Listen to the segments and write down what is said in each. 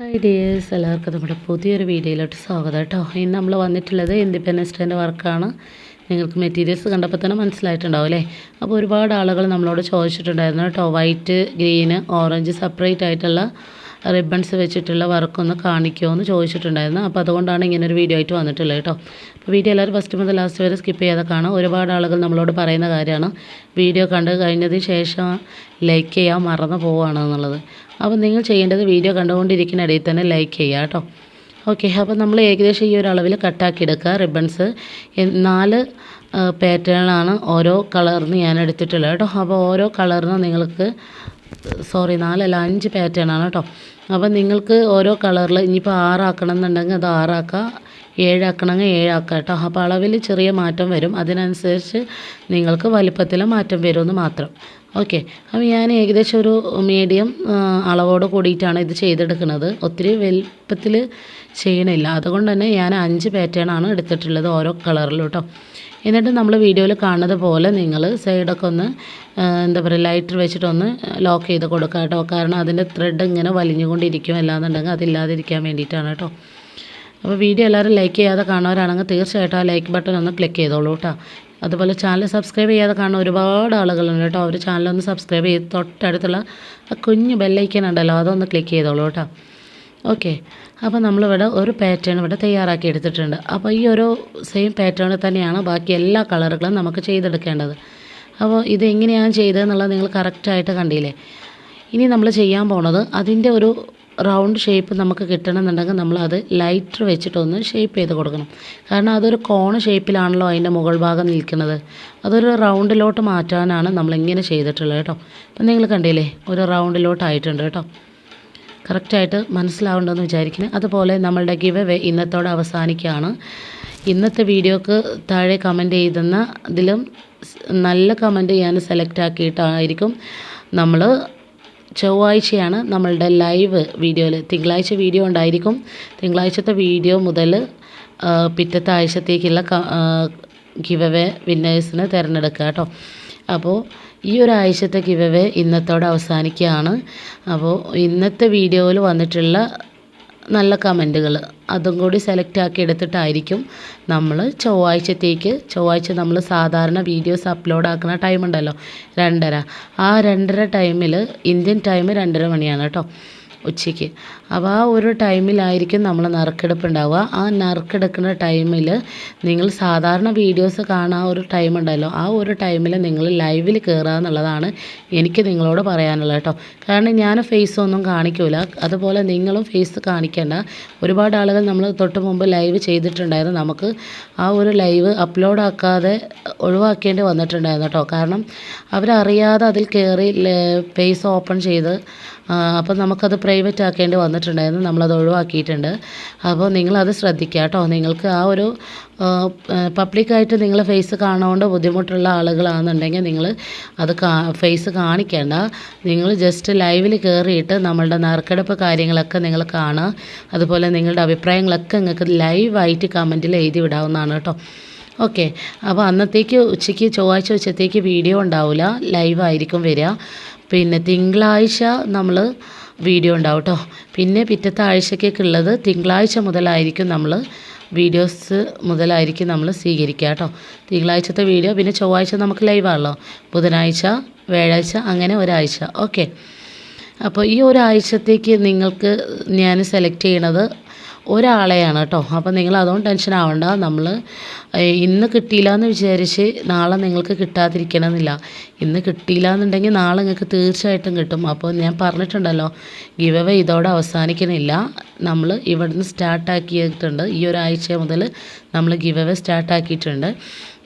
Hi dears എല്ലാവർക്കും നമ്മുടെ പുതിയൊരു വീഡിയോയിലോട്ട് സ്വാഗതം കേട്ടോ. ഇന്ന് നമ്മൾ വന്നിട്ടുള്ളത് ഇൻഡിപെൻഡൻസ് ഡേന്റെ വർക്കാണ്. നിങ്ങൾക്ക് മെറ്റീരിയൽസ് കണ്ടപ്പോൾ തന്നെ മനസ്സിലായിട്ടുണ്ടാവും അല്ലേ? അപ്പോൾ ഒരുപാട് ആളുകൾ നമ്മളോട് ചോദിച്ചിട്ടുണ്ടായിരുന്നു കേട്ടോ. വൈറ്റ് ഗ്രീന് ഓറഞ്ച് സെപ്പറേറ്റ് ആയിട്ടുള്ള റിബൺസ് വെച്ചിട്ടുള്ള വർക്കൊന്ന് കാണിക്കുമോ എന്ന് ചോദിച്ചിട്ടുണ്ടായിരുന്നു. അപ്പോൾ അതുകൊണ്ടാണ് ഇങ്ങനെ ഒരു വീഡിയോ ആയിട്ട് വന്നിട്ടുള്ളത് കേട്ടോ. അപ്പോൾ വീഡിയോ എല്ലാവരും ഫസ്റ്റ് മുതൽ ലാസ്റ്റ് വരെ സ്കിപ്പ് ചെയ്യാതെ കാണാം ഒരുപാട് ആളുകൾ നമ്മളോട് പറയുന്ന കാര്യമാണ്. വീഡിയോ കണ്ട് കഴിഞ്ഞതിന് ശേഷം ലൈക്ക് ചെയ്യാൻ മറന്നു പോവുകയാണ് എന്നുള്ളത് അപ്പോൾ നിങ്ങൾ ചെയ്യേണ്ടത് വീഡിയോ കണ്ടുകൊണ്ടിരിക്കുന്ന ഇടയിൽ തന്നെ ലൈക്ക് ചെയ്യുക കേട്ടോ. ഓക്കെ അപ്പോൾ നമ്മൾ ഏകദേശം ഈ ഒരു അളവിൽ കട്ടാക്കി എടുക്കുക റിബൺസ് നാല് പാറ്റേണാണ് ഓരോ കളറിന് ഞാൻ എടുത്തിട്ടുള്ളത് കേട്ടോ. അപ്പോൾ ഓരോ കളറിന് നിങ്ങൾക്ക് സോറി നാലല്ല അഞ്ച് പാറ്റേൺ ആണ് കേട്ടോ അപ്പോൾ നിങ്ങൾക്ക് ഓരോ കളറിൽ ഇനിയിപ്പോൾ ആറാക്കണം എന്നുണ്ടെങ്കിൽ അത് ആറാക്കാം. ഏഴാക്കണമെങ്കിൽ ഏഴാക്കാം കേട്ടോ അപ്പോൾ അളവിൽ ചെറിയ മാറ്റം വരും. അതിനനുസരിച്ച് നിങ്ങൾക്ക് വലിപ്പത്തിൽ മാറ്റം വരുമെന്ന് മാത്രം. ഓക്കെ. അപ്പോൾ ഞാൻ ഏകദേശം ഒരു മീഡിയം അളവോട് കൂടിയിട്ടാണ് ഇത് ചെയ്തെടുക്കുന്നത്. ഒത്തിരി വലുപ്പത്തിൽ ചെയ്യണില്ല. അതുകൊണ്ട് തന്നെ ഞാൻ അഞ്ച് പാറ്റേൺ ആണ് എടുത്തിട്ടുള്ളത് ഓരോ കളറിലും കേട്ടോ എന്നിട്ട് നമ്മൾ വീഡിയോയിൽ കാണുന്നത് പോലെ നിങ്ങൾ സൈഡൊക്കെ ഒന്ന് എന്താ പറയുക ലൈറ്റർ വെച്ചിട്ടൊന്ന് ലോക്ക് ചെയ്ത് കൊടുക്കുക കേട്ടോ. കാരണം അതിന്റെ ത്രെഡ് ഇങ്ങനെ വലിഞ്ഞുകൊണ്ടിരിക്കും അല്ലാന്നുണ്ടെങ്കിൽ അതില്ലാതിരിക്കാൻ വേണ്ടിയിട്ടാണ് കേട്ടോ. അപ്പോൾ വീഡിയോ എല്ലാവരും ലൈക്ക് ചെയ്യാതെ കാണുന്നവരാണെങ്കിൽ തീർച്ചയായിട്ടും ആ ലൈക്ക് ബട്ടൺ ഒന്ന് ക്ലിക്ക് ചെയ്തോളൂ കേട്ടോ. അതുപോലെ ചാനൽ സബ്സ്ക്രൈബ് ചെയ്യാതെ കാണുന്ന ഒരുപാട് ആളുകളുണ്ട് കേട്ടോ. അവർ ചാനലൊന്ന് സബ്സ്ക്രൈബ് ചെയ്ത് തൊട്ടടുത്തുള്ള ആ കുഞ്ഞ് ബെല്ലൈക്കൻ ഉണ്ടല്ലോ അതൊന്ന് ക്ലിക്ക് ചെയ്തോളൂ കേട്ടോ. ഓക്കെ അപ്പോൾ നമ്മളിവിടെ ഒരു പാറ്റേൺ ഇവിടെ തയ്യാറാക്കി എടുത്തിട്ടുണ്ട്. അപ്പോൾ ഈ ഒരു സെയിം പാറ്റേൺ തന്നെയാണ് ബാക്കി എല്ലാ കളറുകളും നമുക്ക് ചെയ്തെടുക്കേണ്ടത്. അപ്പോൾ ഇത് എങ്ങനെയാണ് ചെയ്തതെന്നുള്ളത് നിങ്ങൾ കറക്റ്റായിട്ട് കണ്ടില്ലേ? ഇനി നമ്മൾ ചെയ്യാൻ പോണത് അതിന്റെ ഒരു റൗണ്ട് ഷേപ്പ് നമുക്ക് കിട്ടണമെന്നുണ്ടെങ്കിൽ നമ്മളത് ലൈറ്റർ വെച്ചിട്ടൊന്ന് ഷേപ്പ് ചെയ്ത് കൊടുക്കണം. കാരണം അതൊരു കോൺ ഷേപ്പിലാണല്ലോ അതിന്റെ മുകൾ ഭാഗം നിൽക്കുന്നത്. അതൊരു റൗണ്ടിലോട്ട് മാറ്റാനാണ് നമ്മളിങ്ങനെ ചെയ്തിട്ടുള്ളത് കേട്ടോ. അപ്പം നിങ്ങൾ കണ്ടില്ലേ? ഒരു റൗണ്ടിലോട്ടായിട്ടുണ്ട് കേട്ടോ. കറക്റ്റായിട്ട് മനസ്സിലാവേണ്ടതെന്ന് വിചാരിക്കുന്നത് അതുപോലെ നമ്മളുടെ ഗിവ് വേ ഇന്നത്തോടെ അവസാനിക്കുകയാണ്. ഇന്നത്തെ വീഡിയോക്ക് താഴെ കമന്റ് ചെയ്തെന്ന ഇതിലും നല്ല കമന്റ് ഞാൻ സെലക്ട് ആക്കിയിട്ടായിരിക്കും. നമ്മൾ ചൊവ്വാഴ്ചയാണ് നമ്മളുടെ ലൈവ് വീഡിയോയിൽ തിങ്കളാഴ്ച വീഡിയോ ഉണ്ടായിരിക്കും. തിങ്കളാഴ്ചത്തെ വീഡിയോ മുതൽ പിറ്റത്തെ ആഴ്ചത്തേക്കുള്ള ഗിവ് അവേ വിന്നേഴ്സിനെ തിരഞ്ഞെടുക്കുക കേട്ടോ. അപ്പോൾ ഈ ഒരു ആഴ്ചത്തെ അവേ ഇന്നത്തോടെ അവസാനിക്കുകയാണ്. അപ്പോൾ ഇന്നത്തെ വീഡിയോയിൽ വന്നിട്ടുള്ള നല്ല കമന്റുകൾ അതും കൂടി സെലക്ട് ആക്കി എടുത്തിട്ടായിരിക്കും നമ്മൾ ചൊവ്വാഴ്ചത്തേക്ക് ചൊവ്വാഴ്ച നമ്മൾ സാധാരണ വീഡിയോസ് അപ്ലോഡ് ആക്കുന്ന ടൈം ഉണ്ടല്ലോ രണ്ടര. ആ രണ്ടര ടൈമിൽ ഇന്ത്യൻ ടൈം രണ്ടര മണിയാണ് കേട്ടോ ഉച്ചയ്ക്ക്. അപ്പോൾ ആ ഒരു ടൈമിലായിരിക്കും നമ്മൾ നറുക്കെടുപ്പ് ഉണ്ടാവുക ആ നറുക്കെടുക്കുന്ന ടൈമിൽ നിങ്ങൾ സാധാരണ വീഡിയോസ് കാണാൻ ഒരു ടൈം ഉണ്ടല്ലോ. ആ ഒരു ടൈമിൽ നിങ്ങൾ ലൈവിൽ കയറുക എന്നുള്ളതാണ് എനിക്ക് നിങ്ങളോട് പറയാനുള്ളത് കേട്ടോ. കാരണം ഞാൻ ഫേസ് ഒന്നും കാണിക്കില്ല അതുപോലെ നിങ്ങളും ഫേസ് കാണിക്കേണ്ട. ഒരുപാട് ആളുകൾ നമ്മൾ തൊട്ട് മുമ്പ് ലൈവ് ചെയ്തിട്ടുണ്ടായിരുന്നു. നമുക്ക് ആ ഒരു ലൈവ് അപ്ലോഡ് ആക്കാതെ ഒഴിവാക്കേണ്ടി വന്നിട്ടുണ്ടായിരുന്നു കേട്ടോ. കാരണം അവരറിയാതെ അതിൽ കയറി ഫേസ് ഓപ്പൺ ചെയ്ത് അപ്പം നമുക്കത് പ്രൈവറ്റ് ആക്കേണ്ടി വന്നിട്ടുണ്ടായിരുന്നു. നമ്മളത് ഒഴിവാക്കിയിട്ടുണ്ട്. അപ്പോൾ നിങ്ങളത് ശ്രദ്ധിക്കുക കേട്ടോ. നിങ്ങൾക്ക് ആ ഒരു പബ്ലിക്കായിട്ട് നിങ്ങൾ ഫേസ് കാണുകൊണ്ട് ബുദ്ധിമുട്ടുള്ള ആളുകളാണെന്നുണ്ടെങ്കിൽ നിങ്ങൾ അത് ഫേസ് കാണിക്കേണ്ട. നിങ്ങൾ ജസ്റ്റ് ലൈവിൽ കയറിയിട്ട് നമ്മളുടെ നറുക്കെടുപ്പ് കാര്യങ്ങളൊക്കെ നിങ്ങൾ കാണുക. അതുപോലെ നിങ്ങളുടെ അഭിപ്രായങ്ങളൊക്കെ നിങ്ങൾക്ക് ലൈവായിട്ട് കമന്റിൽ എഴുതി വിടാവുന്നതാണ് കേട്ടോ. ഓക്കെ. അപ്പോൾ അന്നത്തേക്ക് ഉച്ചയ്ക്ക് ചൊവ്വാഴ്ച ഉച്ചത്തേക്ക് വീഡിയോ ഉണ്ടാവില്ല. ലൈവായിരിക്കും വരിക. പിന്നെ തിങ്കളാഴ്ച നമ്മൾ വീഡിയോ ഉണ്ടാവും കേട്ടോ പിന്നെ പിറ്റത്തെ ആഴ്ചക്കൊക്കെ ഉള്ളത് തിങ്കളാഴ്ച മുതലായിരിക്കും നമ്മൾ വീഡിയോസ് മുതലായിരിക്കും നമ്മൾ സ്വീകരിക്കുക കേട്ടോ തിങ്കളാഴ്ചത്തെ വീഡിയോ പിന്നെ ചൊവ്വാഴ്ച നമുക്ക് ലൈവാണല്ലോ ബുധനാഴ്ച വ്യാഴാഴ്ച അങ്ങനെ ഒരാഴ്ച. ഓക്കെ അപ്പോൾ ഈ ഒരാഴ്ചത്തേക്ക് നിങ്ങൾക്ക് ഞാൻ സെലക്ട് ചെയ്യണത് ഒരാളെയാണ് കേട്ടോ. അപ്പോൾ നിങ്ങൾ അതുകൊണ്ട് ടെൻഷൻ ആവണ്ട. നമ്മൾ ഇന്ന് കിട്ടിയില്ല എന്ന് വിചാരിച്ച് നാളെ നിങ്ങൾക്ക് കിട്ടാതിരിക്കണമെന്നില്ല. ഇന്ന് കിട്ടിയില്ല എന്നുണ്ടെങ്കിൽ നാളെ നിങ്ങൾക്ക് തീർച്ചയായിട്ടും കിട്ടും. അപ്പോൾ ഞാൻ പറഞ്ഞിട്ടുണ്ടല്ലോ ഗിവ് അവേ ഇതോടെ അവസാനിക്കുന്നില്ല. നമ്മൾ ഇവിടുന്ന് സ്റ്റാർട്ടാക്കിയിട്ടുണ്ട്. ഈ ഒരാഴ്ച മുതൽ നമ്മൾ ഗിവ് അവേ സ്റ്റാർട്ടാക്കിയിട്ടുണ്ട്.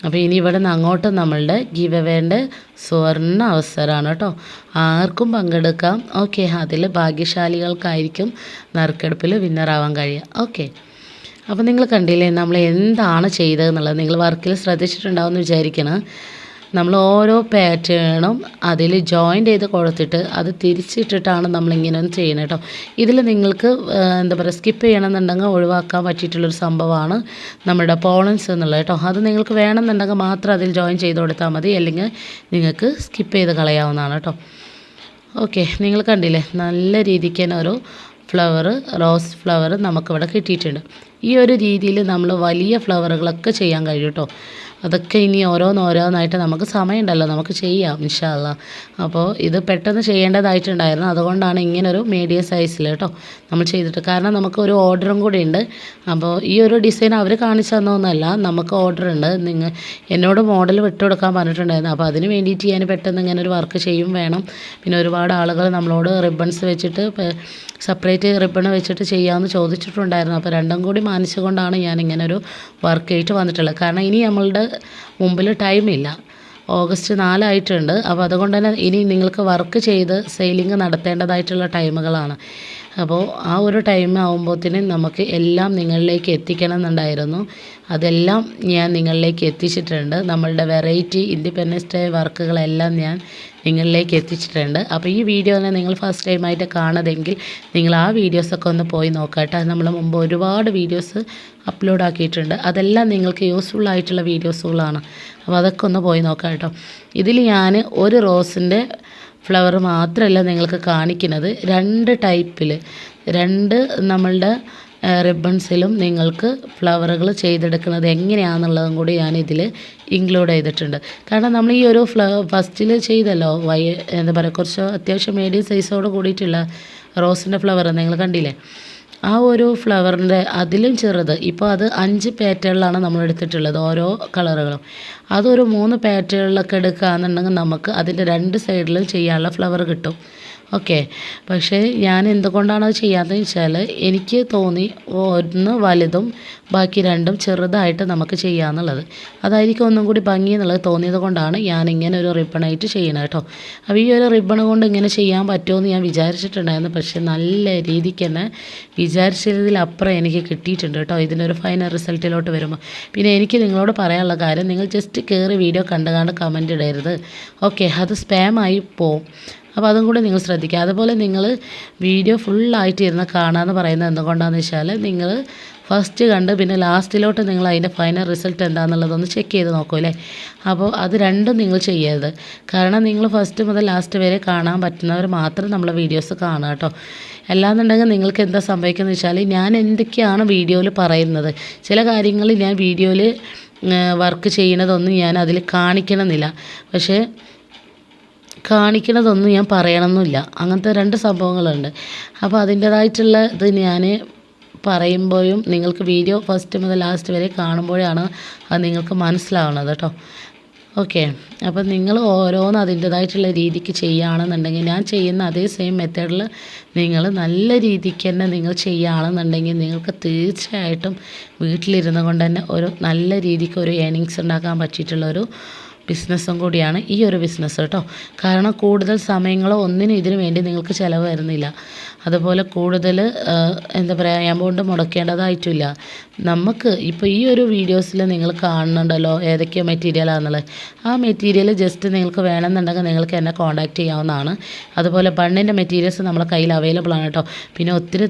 അപ്പോൾ ഇനി ഇവിടെ നിന്ന് അങ്ങോട്ട് നമ്മളുടെ ഗീവ് അവേന്റെ സുവർണ അവസരമാണ് കേട്ടോ. ആർക്കും പങ്കെടുക്കാം. ഓക്കെ അതിൽ ഭാഗ്യശാലികൾക്കായിരിക്കും നറുക്കെടുപ്പിൽ വിന്നറാവാൻ കഴിയുക. ഓക്കെ അപ്പോൾ നിങ്ങൾ കണ്ടില്ലേ നമ്മൾ എന്താണ് ചെയ്തതെന്നുള്ളത്? നിങ്ങൾ വർക്കിൽ ശ്രദ്ധിച്ചിട്ടുണ്ടാവുമെന്ന് വിചാരിക്കണം. നമ്മൾ ഓരോ പാറ്റേണും അതിൽ ജോയിന്റ് ചെയ്ത് കൊടുത്തിട്ട് അത് തിരിച്ചിട്ടിട്ടാണ് നമ്മളിങ്ങനെ ചെയ്യുന്നത് കേട്ടോ. ഇതിൽ നിങ്ങൾക്ക് എന്താ പറയുക സ്കിപ്പ് ചെയ്യണമെന്നുണ്ടെങ്കിൽ ഒഴിവാക്കാൻ പറ്റിയിട്ടുള്ളൊരു സംഭവമാണ് നമ്മുടെ പോളൻസ് എന്നുള്ളത് കേട്ടോ. അത് നിങ്ങൾക്ക് വേണമെന്നുണ്ടെങ്കിൽ മാത്രം അതിൽ ജോയിൻ ചെയ്ത് കൊടുത്താൽ മതി അല്ലെങ്കിൽ നിങ്ങൾക്ക് സ്കിപ്പ് ചെയ്ത് കളയാവുന്നതാണ് കേട്ടോ. ഓക്കെ നിങ്ങൾ കണ്ടില്ലേ? നല്ല രീതിക്ക് തന്നെ ഒരു ഫ്ലവർ റോസ് ഫ്ലവർ നമുക്കിവിടെ കിട്ടിയിട്ടുണ്ട്. ഈ ഒരു രീതിയിൽ നമ്മൾ വലിയ ഫ്ലവറുകളൊക്കെ ചെയ്യാൻ കഴിയും കേട്ടോ. അതൊക്കെ ഇനി ഓരോന്നോരോന്നായിട്ട് നമുക്ക് സമയമുണ്ടല്ലോ നമുക്ക് ചെയ്യാം ഇൻഷാല്ല അപ്പോൾ ഇത് പെട്ടെന്ന് ചെയ്യേണ്ടതായിട്ടുണ്ടായിരുന്നു. അതുകൊണ്ടാണ് ഇങ്ങനൊരു മീഡിയം സൈസിൽ കേട്ടോ നമ്മൾ ചെയ്തിട്ട്. കാരണം നമുക്ക് ഒരു ഓർഡറും കൂടി ഉണ്ട്. അപ്പോൾ ഈ ഒരു ഡിസൈൻ അവർ കാണിച്ചു തന്നൊന്നല്ല നമുക്ക് ഓർഡർ ഉണ്ട്. നിങ്ങൾ എന്നോട് മോഡൽ വിട്ടുകൊടുക്കാൻ പറഞ്ഞിട്ടുണ്ടായിരുന്നു. അപ്പോൾ അതിന് വേണ്ടിയിട്ട് ഞാൻ പെട്ടെന്ന് ഇങ്ങനെ ഒരു വർക്ക് ചെയ്യും വേണം. പിന്നെ ഒരുപാട് ആളുകൾ നമ്മളോട് റിബൺസ് വെച്ചിട്ട് സെപ്പറേറ്റ് റിബൺ വെച്ചിട്ട് ചെയ്യാമെന്ന് ചോദിച്ചിട്ടുണ്ടായിരുന്നു. അപ്പോൾ രണ്ടും കൂടി മാനിച്ചുകൊണ്ടാണ് ഞാൻ ഇങ്ങനെ ഒരു ചെയ്തിട്ട് വന്നിട്ടുള്ളത്. കാരണം ഇനി നമ്മളുടെ മുമ്പിൽ ടൈമില്ല ഓഗസ്റ്റ് നാലായിട്ടുണ്ട്. അപ്പോൾ അതുകൊണ്ട് തന്നെ ഇനി നിങ്ങൾക്ക് വർക്ക് ചെയ്ത് സെയിലിംഗ് നടത്തേണ്ടതായിട്ടുള്ള ടൈമുകളാണ് അപ്പോൾ ആ ഒരു ടൈം ആകുമ്പോഴത്തേനും നമുക്ക് എല്ലാം നിങ്ങളിലേക്ക് എത്തിക്കണം എന്നുണ്ടായിരുന്നു അതെല്ലാം ഞാൻ നിങ്ങളിലേക്ക് എത്തിച്ചിട്ടുണ്ട്. നമ്മളുടെ വെറൈറ്റി ഇൻഡിപെൻഡൻസ് ഡേ വർക്കുകളെല്ലാം ഞാൻ നിങ്ങളിലേക്ക് എത്തിച്ചിട്ടുണ്ട്. അപ്പോൾ ഈ വീഡിയോ തന്നെ നിങ്ങൾ ഫസ്റ്റ് ടൈമായിട്ട് കാണതെങ്കിൽ നിങ്ങൾ ആ വീഡിയോസൊക്കെ ഒന്ന് പോയി നോക്കട്ടെ നമ്മൾ മുമ്പ് ഒരുപാട് വീഡിയോസ് അപ്ലോഡ് ആക്കിയിട്ടുണ്ട്. അതെല്ലാം നിങ്ങൾക്ക് യൂസ്ഫുൾ ആയിട്ടുള്ള വീഡിയോസുകളാണ് അപ്പോൾ അതൊക്കെ ഒന്ന് പോയി നോക്കാം കേട്ടോ. ഇതിൽ ഞാൻ ഒരു റോസിന്റെ ഫ്ലവർ മാത്രമല്ല നിങ്ങൾക്ക് കാണിക്കുന്നത്. രണ്ട് ടൈപ്പിൽ രണ്ട് നമ്മളുടെ റിബൺസിലും നിങ്ങൾക്ക് ഫ്ലവറുകൾ ചെയ്തെടുക്കുന്നത് എങ്ങനെയാണെന്നുള്ളതും കൂടി ഞാൻ ഇതിൽ ഇൻക്ലൂഡ് ചെയ്തിട്ടുണ്ട്. കാരണം നമ്മൾ ഈ ഒരു ഫ്ല ഫസ്റ്റിൽ ചെയ്തല്ലോ വൈ എന്താ പറയുക കുറച്ച് അത്യാവശ്യം മീഡിയം സൈസോട് കൂടിയിട്ടുള്ള റോസിന്റെ ഫ്ലവർ നിങ്ങൾ കണ്ടില്ലേ? ആ ഒരു ഫ്ലവറിന്റെ അതിലും ചെറുത് ഇപ്പോൾ അത് അഞ്ച് പാറ്റേണിലാണ് നമ്മൾ എടുത്തിട്ടുള്ളത് ഓരോ കളറുകളും. അതൊരു മൂന്ന് പാറ്റേണിലൊക്കെ എടുക്കുകയാണെന്നുണ്ടെങ്കിൽ നമുക്ക് അതിന്റെ രണ്ട് സൈഡിലും ചെയ്യാനുള്ള ഫ്ലവർ കിട്ടും. ഓക്കെ. പക്ഷേ ഞാൻ എന്തുകൊണ്ടാണ് അത് ചെയ്യാത്തതെന്ന് വെച്ചാൽ എനിക്ക് തോന്നി ഒന്ന് വലുതും ബാക്കി രണ്ടും ചെറുതായിട്ട് നമുക്ക് ചെയ്യാമെന്നുള്ളത് അതായിരിക്കും ഒന്നും കൂടി ഭംഗി എന്നുള്ളത് തോന്നിയത് കൊണ്ടാണ് ഞാൻ ഇങ്ങനെ ഒരു റിബണായിട്ട് ചെയ്യണത് കേട്ടോ. അപ്പോൾ ഈ ഒരു റിബൺ കൊണ്ട് ഇങ്ങനെ ചെയ്യാൻ പറ്റുമെന്ന് ഞാൻ വിചാരിച്ചിട്ടുണ്ടായിരുന്നു. പക്ഷേ നല്ല രീതിക്ക് തന്നെ വിചാരിച്ചതിലപ്പുറം എനിക്ക് കിട്ടിയിട്ടുണ്ട് കേട്ടോ ഇതിനൊരു ഫൈനൽ റിസൾട്ടിലോട്ട് വരുമ്പോൾ. പിന്നെ എനിക്ക് നിങ്ങളോട് പറയാനുള്ള കാര്യം നിങ്ങൾ ജസ്റ്റ് കയറി വീഡിയോ കണ്ടു കണ്ട് കമന്റ് ഇടരുത്. ഓക്കെ. അത് സ്പാമായി പോവും. അപ്പോൾ അതും കൂടി നിങ്ങൾ ശ്രദ്ധിക്കുക. അതുപോലെ നിങ്ങൾ വീഡിയോ ഫുള്ളായിട്ട് ഇരുന്ന് കാണാമെന്ന് പറയുന്നത് എന്തുകൊണ്ടാണെന്ന് വെച്ചാൽ നിങ്ങൾ ഫസ്റ്റ് കണ്ട് പിന്നെ ലാസ്റ്റിലോട്ട് നിങ്ങൾ അതിന്റെ ഫൈനൽ റിസൾട്ട് എന്താണെന്നുള്ളതൊന്ന് ചെക്ക് ചെയ്ത് നോക്കൂലേ അപ്പോൾ അത് രണ്ടും നിങ്ങൾ ചെയ്യരുത്. കാരണം നിങ്ങൾ ഫസ്റ്റ് മുതൽ ലാസ്റ്റ് വരെ കാണാൻ പറ്റുന്നവർ മാത്രം നമ്മളെ വീഡിയോസ് കാണുക കേട്ടോ. അല്ലാന്നുണ്ടെങ്കിൽ നിങ്ങൾക്ക് എന്താ സംഭവിക്കുന്നത് വെച്ചാൽ ഞാൻ എന്തൊക്കെയാണ് വീഡിയോയിൽ പറയുന്നത്? ചില കാര്യങ്ങൾ ഞാൻ വീഡിയോയിൽ വർക്ക് ചെയ്യണതൊന്നും ഞാൻ അതിൽ കാണിക്കണമെന്നില്ല. പക്ഷേ കാണിക്കണതൊന്നും ഞാൻ പറയണമെന്നില്ല അങ്ങനത്തെ രണ്ട് സംഭവങ്ങളുണ്ട്. അപ്പോൾ അതിന്റേതായിട്ടുള്ള ഇത് ഞാൻ പറയുമ്പോഴും നിങ്ങൾക്ക് വീഡിയോ ഫസ്റ്റ് മുതൽ ലാസ്റ്റ് വരെ കാണുമ്പോഴാണ് അത് നിങ്ങൾക്ക് മനസ്സിലാവുന്നത് കേട്ടോ. ഓക്കെ. അപ്പം നിങ്ങൾ ഓരോന്ന് അതിന്റേതായിട്ടുള്ള രീതിക്ക് ചെയ്യുകയാണെന്നുണ്ടെങ്കിൽ ഞാൻ ചെയ്യുന്ന അതേ സെയിം മെത്തേഡിൽ നിങ്ങൾ നല്ല രീതിക്ക് തന്നെ നിങ്ങൾ ചെയ്യുകയാണെന്നുണ്ടെങ്കിൽ നിങ്ങൾക്ക് തീർച്ചയായിട്ടും വീട്ടിലിരുന്നു കൊണ്ട് തന്നെ ഒരു നല്ല രീതിക്ക് ഒരു ഏണിങ്സ് ഉണ്ടാക്കാൻ പറ്റിയിട്ടുള്ള ഒരു ബിസിനസ്സും കൂടിയാണ് ഈ ഒരു ബിസിനസ് കേട്ടോ. കാരണം കൂടുതൽ സമയങ്ങളോ ഒന്നിനും ഇതിനു വേണ്ടി നിങ്ങൾക്ക് ചിലവ് വരുന്നില്ല അതുപോലെ കൂടുതൽ എന്താ പറയുക എമൗണ്ട് മുടക്കേണ്ടതായിട്ടില്ല. നമുക്ക് ഇപ്പോൾ ഈ ഒരു വീഡിയോസിൽ നിങ്ങൾ കാണുന്നുണ്ടല്ലോ ഏതൊക്കെയോ മെറ്റീരിയലാണെന്നുള്ളത് ആ മെറ്റീരിയൽ ജസ്റ്റ് നിങ്ങൾക്ക് വേണമെന്നുണ്ടെങ്കിൽ നിങ്ങൾക്ക് എന്നെ കോൺടാക്റ്റ് ചെയ്യാവുന്നതാണ്. അതുപോലെ ബണ്ണിന്റെ മെറ്റീരിയൽസ് നമ്മളെ കയ്യിൽ അവൈലബിൾ ആണ് കേട്ടോ. പിന്നെ ഒത്തിരി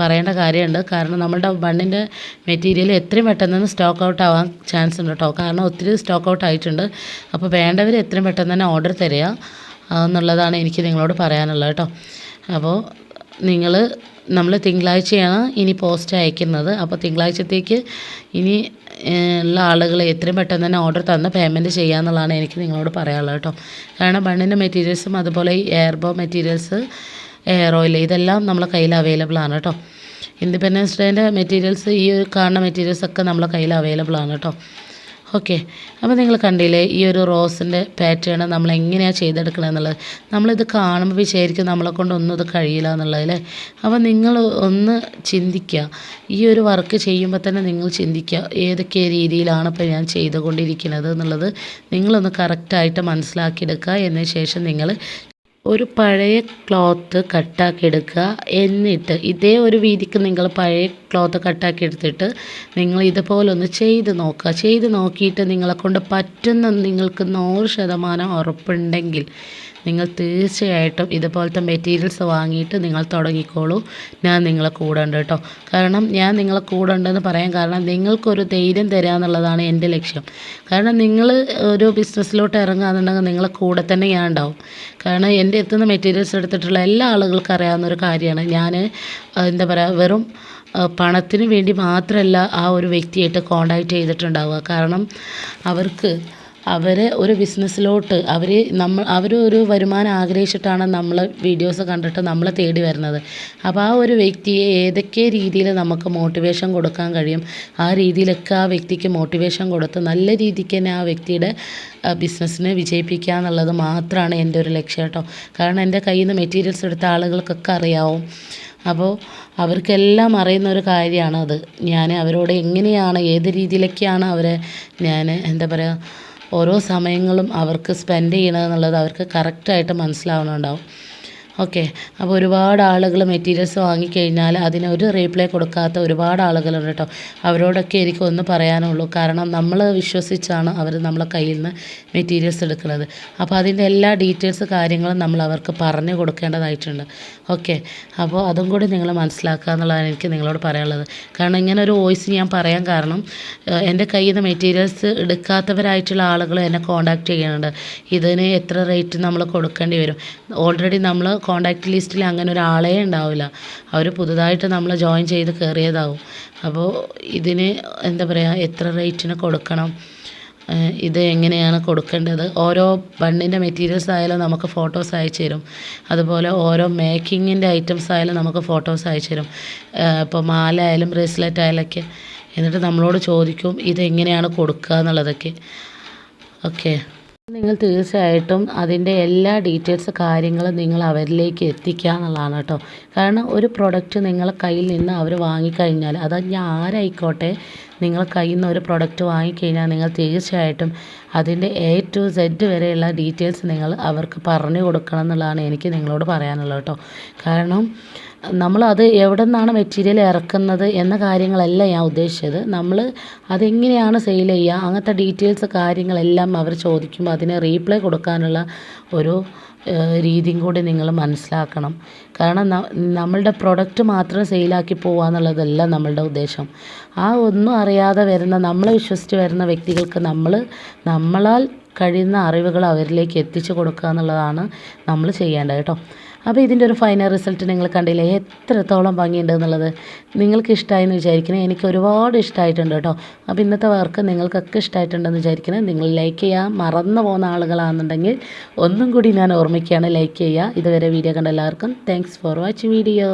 പറയേണ്ട കാര്യമുണ്ട്. കാരണം നമ്മുടെ ബണ്ണിന്റെ മെറ്റീരിയൽ എത്രയും പെട്ടെന്ന് സ്റ്റോക്ക് ഔട്ട് ആവാൻ ചാൻസ് ഉണ്ട് കേട്ടോ. കാരണം ഒത്തിരി സ്റ്റോക്ക് ഔട്ട് ആയിട്ടുണ്ട്. അപ്പോൾ വേണ്ടവർ എത്രയും പെട്ടെന്ന് തന്നെ ഓർഡർ തരിക എന്നുള്ളതാണ് എനിക്ക് നിങ്ങളോട് പറയാനുള്ളത് കേട്ടോ. അപ്പോൾ നിങ്ങൾ നമ്മൾ തിങ്കളാഴ്ചയാണ് ഇനി പോസ്റ്റ് അയക്കുന്നത്. അപ്പോൾ തിങ്കളാഴ്ചത്തേക്ക് ഇനി ഉള്ള ആളുകൾ എത്രയും പെട്ടെന്ന് തന്നെ ഓർഡർ തന്ന് പേയ്മെന്റ് ചെയ്യാമെന്നുള്ളതാണ് എനിക്ക് നിങ്ങളോട് പറയാനുള്ളത് കേട്ടോ. കാരണം ബണ്ണിന്റെ മെറ്റീരിയൽസും അതുപോലെ ഈ എയർബോ മെറ്റീരിയൽസ് എയർ ഓയിൽ ഇതെല്ലാം നമ്മളെ കയ്യിൽ അവൈലബിൾ ആണ് കേട്ടോ. ഇൻഡിപെൻഡൻസ് ഡേന്റെ മെറ്റീരിയൽസ് ഈ കാണുന്ന മെറ്റീരിയൽസൊക്കെ നമ്മളെ കയ്യിൽ അവൈലബിൾ ആണ് കേട്ടോ. ഓക്കെ. അപ്പോൾ നിങ്ങൾ കണ്ടില്ലേ ഈ ഒരു റോസിന്റെ പാറ്റേൺ നമ്മൾ എങ്ങനെയാണ് ചെയ്തെടുക്കണം എന്നുള്ളത്. നമ്മളിത് കാണുമ്പോൾ വിചാരിക്കും നമ്മളെ കൊണ്ടൊന്നും ഇത് കഴിയില്ല എന്നുള്ളത് അല്ലേ? അപ്പോൾ നിങ്ങൾ ഒന്ന് ചിന്തിക്കുക. ഈ ഒരു വർക്ക് ചെയ്യുമ്പോൾ തന്നെ നിങ്ങൾ ചിന്തിക്കുക ഏതൊക്കെ രീതിയിലാണ് ഇപ്പോൾ ഞാൻ ചെയ്തുകൊണ്ടിരിക്കുന്നത് എന്നുള്ളത്. നിങ്ങളൊന്ന് കറക്റ്റായിട്ട് മനസ്സിലാക്കിയെടുക്കുക. എന്നതിന് ശേഷം നിങ്ങൾ ഒരു പഴയ ക്ലോത്ത് കട്ടാക്കി എടുക്കുക എന്നിട്ട് ഇതേ ഒരു വീതിക്ക് നിങ്ങൾ പഴയ ക്ലോത്ത് കട്ടാക്കി എടുത്തിട്ട് നിങ്ങൾ ഇതുപോലെ ഒന്ന് ചെയ്ത് നോക്കുക. ചെയ്ത് നോക്കിയിട്ട് നിങ്ങളെ കൊണ്ട് പറ്റുന്ന നിങ്ങൾക്ക് നൂറ് ശതമാനം ഉറപ്പുണ്ടെങ്കിൽ നിങ്ങൾ തീർച്ചയായിട്ടും ഇതുപോലത്തെ മെറ്റീരിയൽസ് വാങ്ങിയിട്ട് നിങ്ങൾ തുടങ്ങിക്കോളൂ. ഞാൻ നിങ്ങളെ കൂടെ ഉണ്ട് കേട്ടോ. കാരണം ഞാൻ നിങ്ങളെ കൂടെ ഉണ്ടെന്ന് പറയാൻ കാരണം നിങ്ങൾക്കൊരു ധൈര്യം തരിക എന്നുള്ളതാണ് എന്റെ ലക്ഷ്യം. കാരണം നിങ്ങൾ ഒരു ബിസിനസ്സിലോട്ട് ഇറങ്ങുകയാണെന്നുണ്ടെങ്കിൽ നിങ്ങളെ കൂടെ തന്നെ ഞാൻ ഉണ്ടാവും. കാരണം എന്റെ എത്തുന്ന മെറ്റീരിയൽസ് എടുത്തിട്ടുള്ള എല്ലാ ആളുകൾക്കും അറിയാവുന്ന ഒരു കാര്യമാണ്. ഞാൻ എന്താ പറയുക വെറും പണത്തിന് വേണ്ടി മാത്രമല്ല ആ ഒരു വ്യക്തിയായിട്ട് കോണ്ടാക്ട് ചെയ്തിട്ടുണ്ടാവുക. കാരണം അവർക്ക് അവരെ ഒരു ബിസിനസ്സിലോട്ട് അവർ നമ്മൾ അവർ ഒരു വരുമാനം ആഗ്രഹിച്ചിട്ടാണ് നമ്മൾ വീഡിയോസ് കണ്ടിട്ട് നമ്മൾ തേടി വരുന്നത്. അപ്പോൾ ആ ഒരു വ്യക്തിയെ ഏതൊക്കെ രീതിയിൽ നമുക്ക് മോട്ടിവേഷൻ കൊടുക്കാൻ കഴിയും? ആ രീതിയിലൊക്കെ ആ വ്യക്തിക്ക് മോട്ടിവേഷൻ കൊടുത്ത് നല്ല രീതിക്ക് തന്നെ ആ വ്യക്തിയുടെ ബിസിനസ്സിനെ വിജയിപ്പിക്കുക എന്നുള്ളത് മാത്രമാണ് എന്റെ ഒരു ലക്ഷ്യം കേട്ടോ. കാരണം എന്റെ കയ്യിൽ നിന്ന് മെറ്റീരിയൽസ് എടുത്ത ആളുകൾക്കൊക്കെ അറിയാവും. അപ്പോൾ അവർക്കെല്ലാം അറിയുന്ന ഒരു അത് ഞാൻ അവരോട് എങ്ങനെയാണ് ഏത് രീതിയിലൊക്കെയാണ് അവരെ ഞാൻ എന്താ പറയുക ഓരോ സമയങ്ങളും അവർക്ക് സ്പെൻഡ് ചെയ്യണമെന്നുള്ളത് അവർക്ക് കറക്റ്റായിട്ട് മനസ്സിലാവുന്നുണ്ടാവും. ഓക്കെ. അപ്പോൾ ഒരുപാട് ആളുകൾ മെറ്റീരിയൽസ് വാങ്ങിക്കഴിഞ്ഞാൽ അതിന് ഒരു റീപ്ലൈ കൊടുക്കാത്ത ഒരുപാട് ആളുകളുണ്ട് കേട്ടോ അവരോടൊക്കെ എനിക്ക് ഒന്ന് പറയാനുള്ളൂ. കാരണം നമ്മൾ വിശ്വസിച്ചാണ് അവർ നമ്മളെ കയ്യിൽ നിന്ന് മെറ്റീരിയൽസ് എടുക്കുന്നത്. അപ്പോൾ അതിന്റെ എല്ലാ ഡീറ്റെയിൽസ് കാര്യങ്ങളും നമ്മൾ അവർക്ക് പറഞ്ഞു കൊടുക്കേണ്ടതായിട്ടുണ്ട്. ഓക്കെ. അപ്പോൾ അതും കൂടി നിങ്ങൾ മനസ്സിലാക്കുക എന്നുള്ളതാണ് എനിക്ക് നിങ്ങളോട് പറയാനുള്ളത്. കാരണം ഇങ്ങനെ ഒരു വോയിസ് ഞാൻ പറയാൻ കാരണം എന്റെ കയ്യിൽ നിന്ന് മെറ്റീരിയൽസ് എടുക്കാത്തവരായിട്ടുള്ള ആളുകൾ എന്നെ കോൺടാക്റ്റ് ചെയ്യുന്നുണ്ട്. ഇതിന് എത്ര റേറ്റ് നമ്മൾ കൊടുക്കേണ്ടി വരും? ഓൾറെഡി നമ്മൾ കോൺടാക്റ്റ് ലിസ്റ്റിൽ അങ്ങനെ ഒരാളേ ഉണ്ടാവില്ല. അവർ പുതുതായിട്ട് നമ്മൾ ജോയിൻ ചെയ്ത് കയറിയതാവും അപ്പോൾ ഇതിന് എന്താ പറയുക എത്ര റേറ്റിന് കൊടുക്കണം? ഇത് എങ്ങനെയാണ് കൊടുക്കേണ്ടത്? ഓരോ ബണ്ണിന്റെ മെറ്റീരിയൽസ് ആയാലും നമുക്ക് ഫോട്ടോസ് അയച്ചു തരും. അതുപോലെ ഓരോ മേക്കിങ്ങിന്റെ ഐറ്റംസ് ആയാലും നമുക്ക് ഫോട്ടോസ് അയച്ചു തരും. ഇപ്പോൾ മാല ആയാലും ബ്രേസ്ലെറ്റ് ആയാലൊക്കെ. എന്നിട്ട് നമ്മളോട് ചോദിക്കും ഇതെങ്ങനെയാണ് കൊടുക്കുക എന്നുള്ളതൊക്കെ ഓക്കെ. നിങ്ങൾ തീർച്ചയായിട്ടും അതിന്റെ എല്ലാ ഡീറ്റെയിൽസ് കാര്യങ്ങളും നിങ്ങൾ അവരിലേക്ക് എത്തിക്കുക എന്നുള്ളതാണ് കേട്ടോ. കാരണം ഒരു പ്രൊഡക്റ്റ് നിങ്ങളെ കയ്യിൽ നിന്ന് അവർ വാങ്ങിക്കഴിഞ്ഞാൽ അത് ഞാൻ ആരായിക്കോട്ടെ നിങ്ങൾ കയ്യിൽ നിന്ന് ഒരു പ്രൊഡക്റ്റ് വാങ്ങിക്കഴിഞ്ഞാൽ നിങ്ങൾ തീർച്ചയായിട്ടും അതിന്റെ എ ടു സെഡ് വരെയുള്ള ഡീറ്റെയിൽസ് നിങ്ങൾ അവർക്ക് പറഞ്ഞു കൊടുക്കണം എന്നുള്ളതാണ് എനിക്ക് നിങ്ങളോട് പറയാനുള്ളത് കേട്ടോ. കാരണം നമ്മളത് എവിടെ നിന്നാണ് മെറ്റീരിയൽ ഇറക്കുന്നത് എന്ന കാര്യങ്ങളല്ല ഞാൻ ഉദ്ദേശിച്ചത്. നമ്മൾ അതെങ്ങനെയാണ് സെയിൽ ചെയ്യുക അങ്ങനത്തെ ഡീറ്റെയിൽസ് കാര്യങ്ങളെല്ലാം അവർ ചോദിക്കുമ്പോൾ അതിനെ റീപ്ലൈ കൊടുക്കാനുള്ള ഒരു രീതിയും കൂടി നിങ്ങൾ മനസ്സിലാക്കണം. കാരണം നമ്മളുടെ പ്രൊഡക്റ്റ് മാത്രം സെയിലാക്കി പോകുക എന്നുള്ളതല്ല നമ്മളുടെ ഉദ്ദേശം. ആ ഒന്നും അറിയാതെ വരുന്ന നമ്മളെ വിശ്വസിച്ച് വരുന്ന വ്യക്തികൾക്ക് നമ്മൾ നമ്മളാൽ കഴിയുന്ന അറിവുകൾ അവരിലേക്ക് എത്തിച്ചു കൊടുക്കുക എന്നുള്ളതാണ് നമ്മൾ ചെയ്യേണ്ടത് കേട്ടോ. അപ്പോൾ ഇതിന്റെ ഒരു ഫൈനൽ റിസൾട്ട് നിങ്ങൾ കണ്ടില്ലേ? എത്രത്തോളം ഭംഗിയുണ്ട് എന്നുള്ളത്. നിങ്ങൾക്ക് ഇഷ്ടമായെന്ന് വിചാരിക്കണേ. എനിക്ക് ഒരുപാട് ഇഷ്ടമായിട്ടുണ്ട് കേട്ടോ. അപ്പോൾ ഇന്നത്തെ വർക്ക് നിങ്ങൾക്കൊക്കെ ഇഷ്ടമായിട്ടുണ്ടെന്ന് വിചാരിക്കണേ. നിങ്ങൾ ലൈക്ക് ചെയ്യുക. മറന്നു പോകുന്ന ആളുകളാണെന്നുണ്ടെങ്കിൽ ഒന്നും കൂടി ഞാൻ ഓർമ്മിക്കുകയാണ്. ലൈക്ക് ചെയ്യുക. ഇതുവരെ വീഡിയോ കണ്ട എല്ലാവർക്കും താങ്ക്സ് ഫോർ വാച്ചിങ് വീഡിയോ